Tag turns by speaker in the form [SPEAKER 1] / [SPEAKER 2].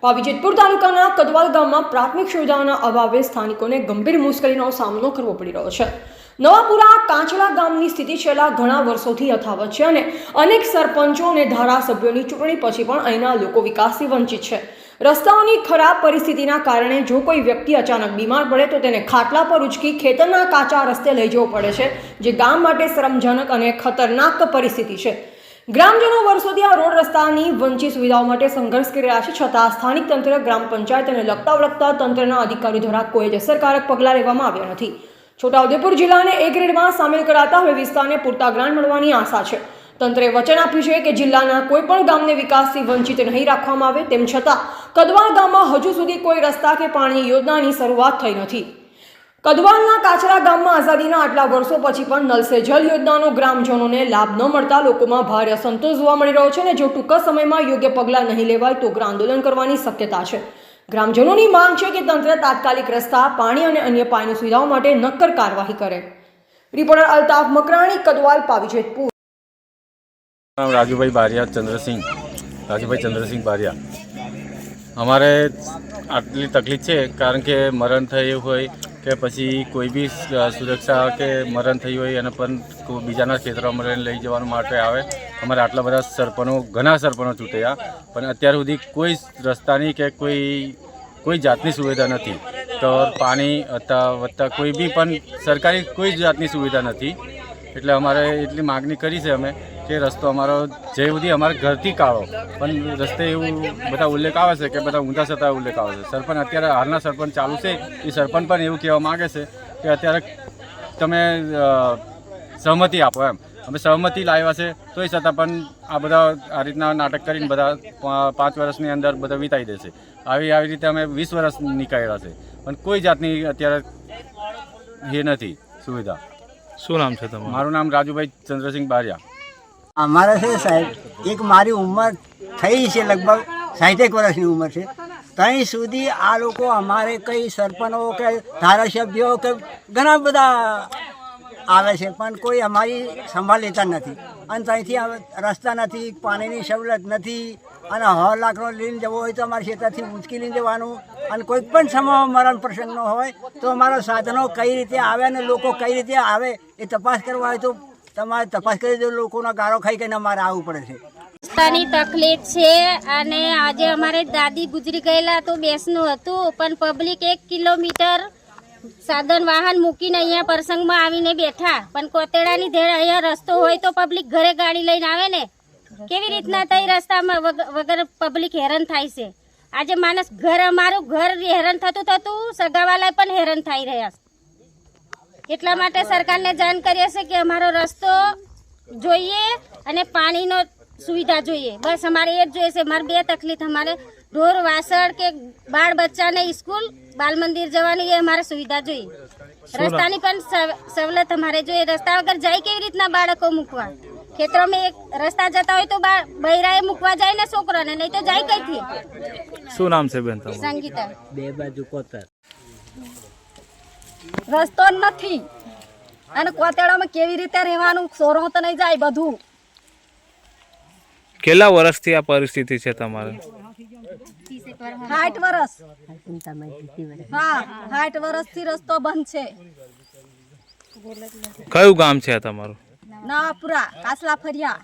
[SPEAKER 1] પાવી જેતપુર તાલુકાના કદવાલ ગામમાં પ્રાથમિક સુવિધાઓના અભાવે સ્થાનિકોને ગંભીર મુશ્કેલીનો સામનો કરવો પડી રહ્યો છે. નવાપુરા કાંચડા ગામની સ્થિતિ છેલ્લા ઘણા વર્ષોથી યથાવત છે અને અનેક સરપંચો અને ધારાસભ્યોની ચૂંટણી પછી પણ અહીંના લોકો વિકાસથી વંચિત છે. રસ્તાઓની ખરાબ પરિસ્થિતિના કારણે જો કોઈ વ્યક્તિ અચાનક બીમાર પડે તો તેને ખાટલા પર ઉચકી ખેતરના કાચા રસ્તે લઈ જવો પડે છે, જે ગામ માટે શ્રમજનક અને ખતરનાક પરિસ્થિતિ છે. ગ્રામજનો વર્ષોથી આ રોડ રસ્તાની વંચિત સુવિધાઓ માટે સંઘર્ષ કરી રહ્યા છે, છતાં સ્થાનિક તંત્ર, ગ્રામ પંચાયત અને લગતા વળગતા તંત્રના અધિકારીઓ દ્વારા કોઈ જ અસરકારક પગલાં લેવામાં આવ્યા નથી. છોટાઉદેપુર જિલ્લાને એ ગ્રેડમાં સામેલ કરાતા હવે વિસ્તારને પૂરતા ગ્રાન્ટ મળવાની આશા છે. તંત્રે વચન આપ્યું છે કે જિલ્લાના કોઈ પણ ગામને વિકાસથી વંચિત નહીં રાખવામાં આવે, તેમ છતાં કદવા ગામમાં હજુ સુધી કોઈ રસ્તા કે પાણી યોજનાની શરૂઆત થઈ નથી. કદવાલના કાચરા ગામમાં આઝાદીના આટલા વર્ષો પછી પણ નલ સે જલ યોજનાનો ગ્રામજનોને લાભ ન મળતા લોકોમાં ભારે અસંતોષ જોવા મળી રહ્યો છે અને જો ટૂંકા સમયમાં યોગ્ય પગલાં નહીં લેવાય તો ઉગ્ર આંદોલન કરવાની શક્યતા છે. ગ્રામજનોની માંગ છે કે તંત્ર તાત્કાલિક રસ્તા, પાણી અને અન્ય પાણીની સુવિધાઓ માટે નક્કર કાર્યવાહી કરે. રિપોર્ટર અલ્તાફ મકરાણી, કદવાલ, પાવીજેતપુર.
[SPEAKER 2] રાજુભાઈ બારિયા ચંદ્રસિંહ, રાજુભાઈ ચંદ્રસિંહ બારિયા. અમારે આટલી તકલીફ છે કારણ કે મરણ થયું હોય કે પછી કોઈ બી સુરક્ષા કે મરણ થયું હોય પણ કોઈ બીજાના ક્ષેત્રમાં લઈ જવા માટે આવે, અમારે આટલા બધા સરપંચો ઘણા સરપંચો ચૂંટ્યા, પણ અત્યાર સુધી કોઈ રસ્તાની કે કોઈ કોઈ જાતની સુવિધા નથી. તો પાણી હતા વત્તા કોઈ બી પણ સરકારી કોઈ જાતની સુવિધા નથી. એટલે અમારે એટલી માગણી કરી છે અમે. કે રસ્તો અમારો જે સુધી અમારા ઘરથી કાળો. પણ રસ્તે એવું બધા ઉલ્લેખ આવે છે કે બધા ઊંધા છતાં ઉલ્લેખ આવે છે. સરપંચ અત્યારે હાલના સરપંચ ચાલુ છે. એ સરપંચ પણ એવું કહેવા માગે છે કે અત્યારે તમે સહમતિ આપો એમ. અમે સહમતિ લાવ્યા છે તોય છતાં પણ આ બધા આ રીતના નાટક કરીને બધા પાંચ વર્ષની અંદર બધા વિતાઈ દેશે આવી આવી રીતે અમે વીસ વર્ષ નીકળ્યા છે. પણ કોઈ જાતની અત્યારે એ નથી સુવિધા.
[SPEAKER 3] શું નામ છે તમારું?
[SPEAKER 2] મારું નામ રાજુભાઈ ચંદ્રસિંહ બારિયા.
[SPEAKER 4] અમારે છે સાહેબ, એક મારી ઉંમર થઈ છે લગભગ સાઠેક વર્ષની ઉંમર છે. ત્યાં સુધી આ લોકો અમારે કઈ સરપંચો કે ધારાસભ્યો કે ઘણા બધા આવે છે, પણ કોઈ અમારી સંભાળ લેતા નથી. અને ત્યાંથી રસ્તા નથી, પાણીની સવલત નથી, અને હ લાખનો લઈને જવો હોય તો અમારે ખેતરથી ઉંચકી લઈને જવાનું, અને કોઈ પણ સમય મરણ પ્રસંગનો હોય તો અમારા સાધનો કઈ રીતે આવે અને લોકો કઈ રીતે આવે એ તપાસ કરવા હોય તો તમારે તપાસ કરી દો, લોકોના ગાળો ખાઈ કરીને અમારે આવવું પડે છે.
[SPEAKER 5] રસ્તાની તકલીફ છે અને આજે અમારે દાદી ગુજરી ગયેલા તો બેસનું હતું, પણ પબ્લિક એક કિલોમીટર સાધન વાહન મૂકીને અહીંયા પ્રસંગમાં આવીને બેઠા. પણ કોતેડાની ધેડ અહીંયા રસ્તો હોય તો પબ્લિક ઘરે ગાડી લઈને આવે ને? કેવી રીતના તઈ રસ્તામાં વગર પબ્લિક હેરાન થાય છે? આજે માણસ ઘર, અમારું ઘર હેરાન થતું થતું સગાવાલા પણ હેરાન થઈ રહ્યા છે. એટલા માટે સરકારને જાણ કરીએ છે કે અમારો રસ્તો જોઈએ અને પાણીનો સુવિધા જોઈએ. બસ અમારે એ જ જોઈએ છે મારે બે તકલીફ અમારે ઢોર વાસણ કે બાળ બચ્ચાને સ્કૂલ બાલ મંદિર જવાની એ અમારે સુવિધા જોઈએ. રસ્તાની પણ સવ- સવલત અમારે જોઈએ. રસ્તા વગર જાય કેવી રીતના બાળકો મૂકવા? ખેતરોમાં એક રસ્તા જતા હોય તો બા- બૈરાએ મૂકવા જાય ને છોકરાને નહીં તો જાય કઈથી
[SPEAKER 3] શું નામ છે બેન
[SPEAKER 5] સંગીતા.
[SPEAKER 4] બે બાજુ કોતર
[SPEAKER 6] રસ્તો નથી. અને કોતેડામાં કેવી રીતે રહેવાનું? સોરો તો નહીં જાય બધું.
[SPEAKER 3] કેટલા વર્ષથી આ પરિસ્થિતિ છે તમારે?
[SPEAKER 6] સાઠ વર્ષ. હા સાઠ વર્ષથી રસ્તો બંધ છે.
[SPEAKER 3] કયું ગામ છે તમારું?
[SPEAKER 6] નવાપુરા કાસલા ફરિયા